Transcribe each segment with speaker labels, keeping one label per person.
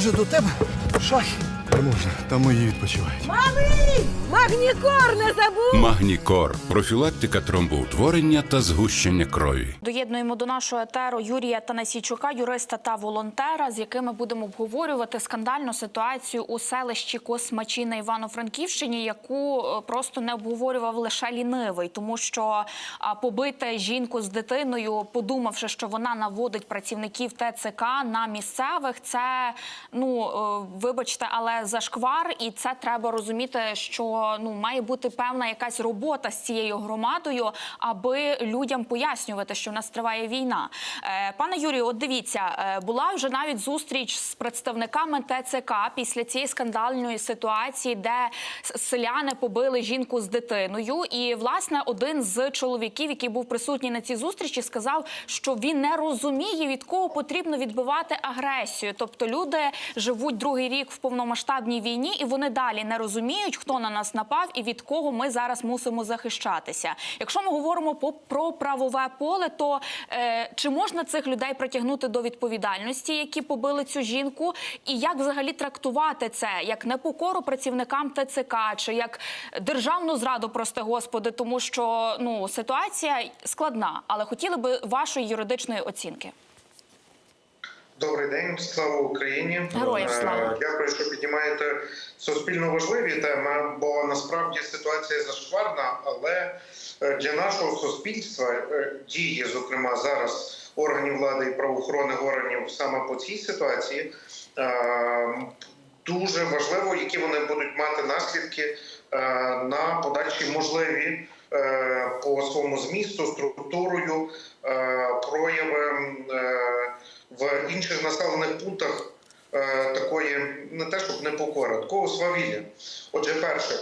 Speaker 1: Може, до тебе шахи?
Speaker 2: Не можна, там мої відпочивають.
Speaker 3: Малий! Магнікор не забув!
Speaker 4: Магнікор профілактика тромбоутворення та згущення крові.
Speaker 5: Доєднуємо до нашого етеру Юрія Танасійчука, юриста та волонтера, з якими будемо обговорювати скандальну ситуацію у селищі Космачі на Івано-Франківщині, яку е, просто не обговорював лише лінивий, тому що побити жінку з дитиною, подумавши, що вона наводить працівників ТЦК на місцевих, це ну е, вибачте, але зашквар, і це треба розуміти, що ну має бути певна якась робота з цією громадою, аби людям пояснювати, що в нас триває війна. Е, пане Юрію, от дивіться, е, була вже навіть зустріч з представниками ТЦК після цієї скандальної ситуації, де селяни побили жінку з дитиною. І власне один з чоловіків, який був присутній на цій зустрічі, сказав, що він не розуміє, від кого потрібно відбивати агресію. Тобто люди живуть другий рік в повномасштабній війні, і вони далі не розуміють, хто на нас напав і від кого ми зараз мусимо захищатися. Якщо ми говоримо про правове поле, то е, чи можна цих людей притягнути до відповідальності, які побили цю жінку, і як взагалі трактувати це як непокору працівникам ТЦК чи як державну зраду, прости господи, тому що ну ситуація складна, але хотіли би вашої юридичної оцінки.
Speaker 6: Добрий день, слава Україні!
Speaker 5: Героям
Speaker 6: Е,
Speaker 5: слава.
Speaker 6: Дякую, що піднімаєте суспільно важливі теми, бо насправді ситуація зашкварна, але е, для нашого суспільства е, дії, зокрема зараз органів влади і правоохоронних органів саме по цій ситуації. Дуже важливо, які вони будуть мати наслідки на подальші можливі по своєму змісту, структурою, прояви в інших населених пунктах е, такої не те, щоб непокора, такого свавілля. Отже, перше,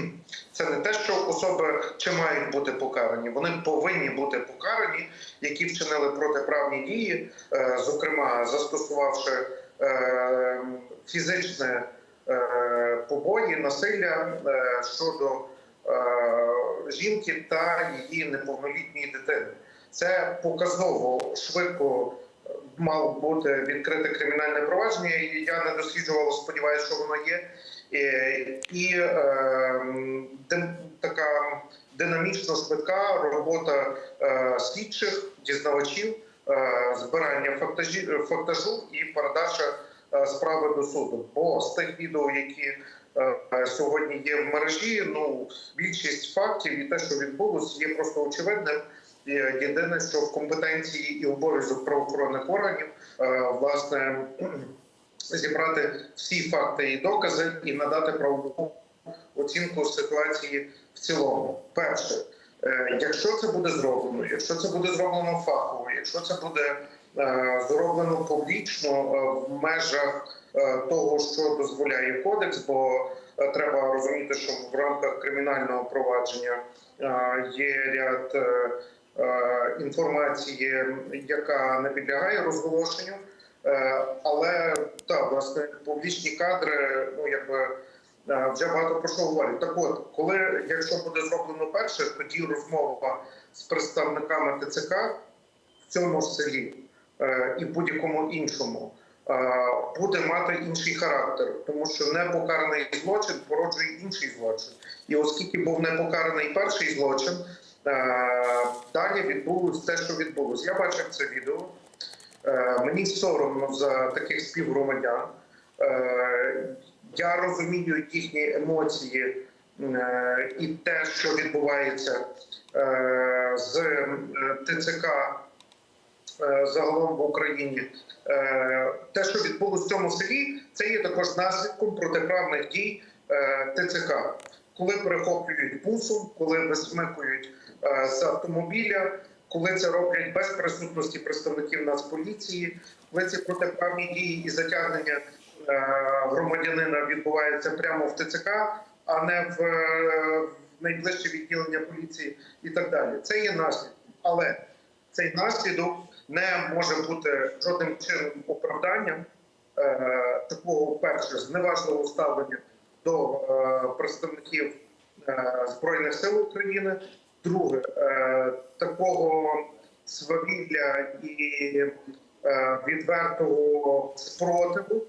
Speaker 6: це не те, що особи чи мають бути покарані, вони повинні бути покарані, які вчинили протиправні дії, е, зокрема застосувавши е, фізичне побої, насилля щодо жінки та її неповнолітньої дитини. Це показово швидко мало бути відкрите кримінальне провадження. Я не досліджував, сподіваюся, що воно є. І, і е, дин- така динамічно швидка робота е, слідчих, дізнавачів, е, збирання фактажі, фактажу і передача е, справи до суду. Бо з тих відео, які е, сьогодні є в мережі, ну більшість фактів і те, що відбулося, є просто очевидним. Єдине, що в компетенції і обов'язок правоохоронних органів е, власне зібрати всі факти і докази і надати правову оцінку ситуації в цілому. Перше, е, якщо це буде зроблено, якщо це буде зроблено фахово, якщо це буде е, зроблено публічно в межах того, що дозволяє кодекс, бо треба розуміти, що в рамках кримінального провадження є ряд інформації, яка не підлягає розголошенню. Е, Але так, власне, публічні кадри, ну якби е, вже багато про що говорять. Так от, коли якщо буде зроблено перше, тоді розмова з представниками ТЦК в цьому селі е, і будь-якому іншому е, буде мати інший характер, тому що непокараний злочин породжує інший злочин. І оскільки був непокараний перший злочин, е, далі відбулося те, що відбулося. Я бачив це відео. Е, Мені соромно за таких співгромадян. Е, Я розумію їхні емоції е, і те, що відбувається е, з е, ТЦК е, загалом в Україні. Е, Те, що відбулося в цьому селі, це є також наслідком протиправних дій е, ТЦК. Коли перехоплюють бусом, коли висмикують е, з автомобіля, коли це роблять без присутності представників Нацполіції, коли ці протиправні дії і затягнення е, громадянина відбуваються прямо в ТЦК, а не в, е, найближче відділення поліції і так далі. Це є наслідок. Але цей наслідок не може бути жодним чином оправданням е, такого перше зневажливого ставлення до е, представників е, збройних сил України. Друге, е, такого свавілля і е, відвертого спротиву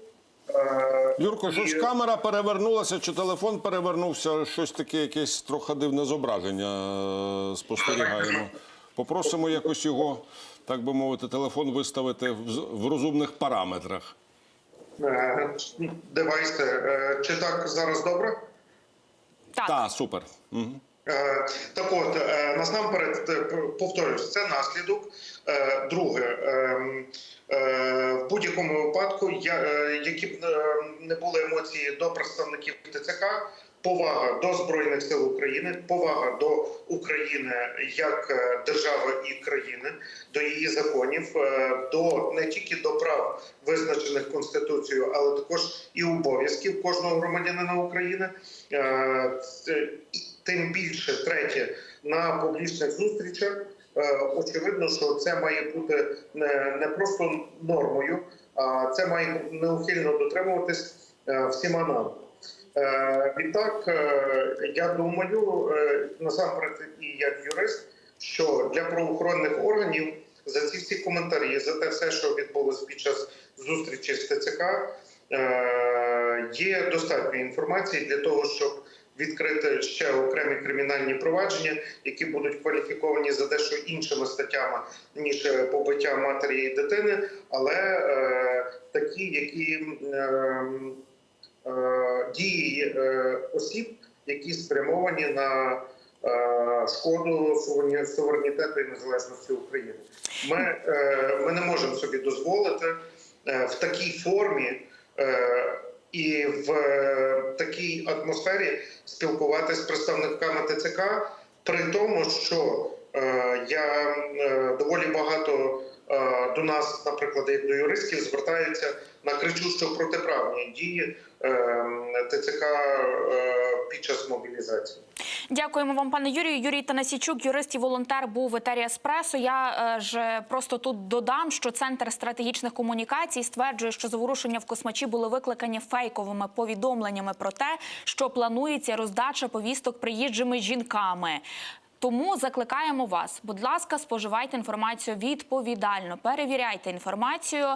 Speaker 6: Е,
Speaker 1: Юрко, щось
Speaker 6: і-
Speaker 1: камера перевернулася, чи телефон перевернувся, щось таке, якесь трохи дивне зображення спостерігаємо. Попросимо якось його, так би мовити, телефон виставити в, розумних параметрах.
Speaker 6: Е, е, чи так зараз добре?
Speaker 5: Так.
Speaker 1: Та, супер. Угу.
Speaker 6: Е, Так от, е, насамперед, е, повторюсь, це наслідок. Друге, ем, в будь-якому випадку, які б не були емоції до представників ТЦК, повага до Збройних сил України, повага до України як держави і країни, до її законів, до не тільки до прав, визначених Конституцією, але також і обов'язків кожного громадянина України. Тим більше третє на публічних зустрічах. е, Очевидно, що це має бути не, просто нормою, а це має неухильно дотримуватись е, всіма нами. Е, Відтак, я думаю, насамперед, і як юрист, що для правоохоронних органів за ці всі коментарі, за те все, що відбулося під час зустрічі з ТЦК, є достатньо інформації для того, щоб відкрити ще окремі кримінальні провадження, які будуть кваліфіковані за дещо іншими статтями ніж е, побиття матері і дитини, але е, такі, які е, е, дії е, осіб, які спрямовані на е, шкоду суверені- суверенітету і незалежності України. Ми, е, ми не можемо собі дозволити в такій формі. І в е, такій атмосфері спілкуватися з представниками ТЦК, при тому, що е, я е, доволі багато до нас, наприклад, як до юристів, звертаються на кричущо протиправні дії ТЦК під час мобілізації.
Speaker 5: Дякуємо вам, пане Юрію. Юрій Танасійчук, юрист і волонтер, був в етері Еспресо. Я е, ж просто тут додам, що центр стратегічних комунікацій стверджує, що заворушення в космачі були викликані фейковими повідомленнями про те, що планується роздача повісток приїжджими жінками. Тому закликаємо вас, будь ласка, споживайте інформацію відповідально, перевіряйте інформацію,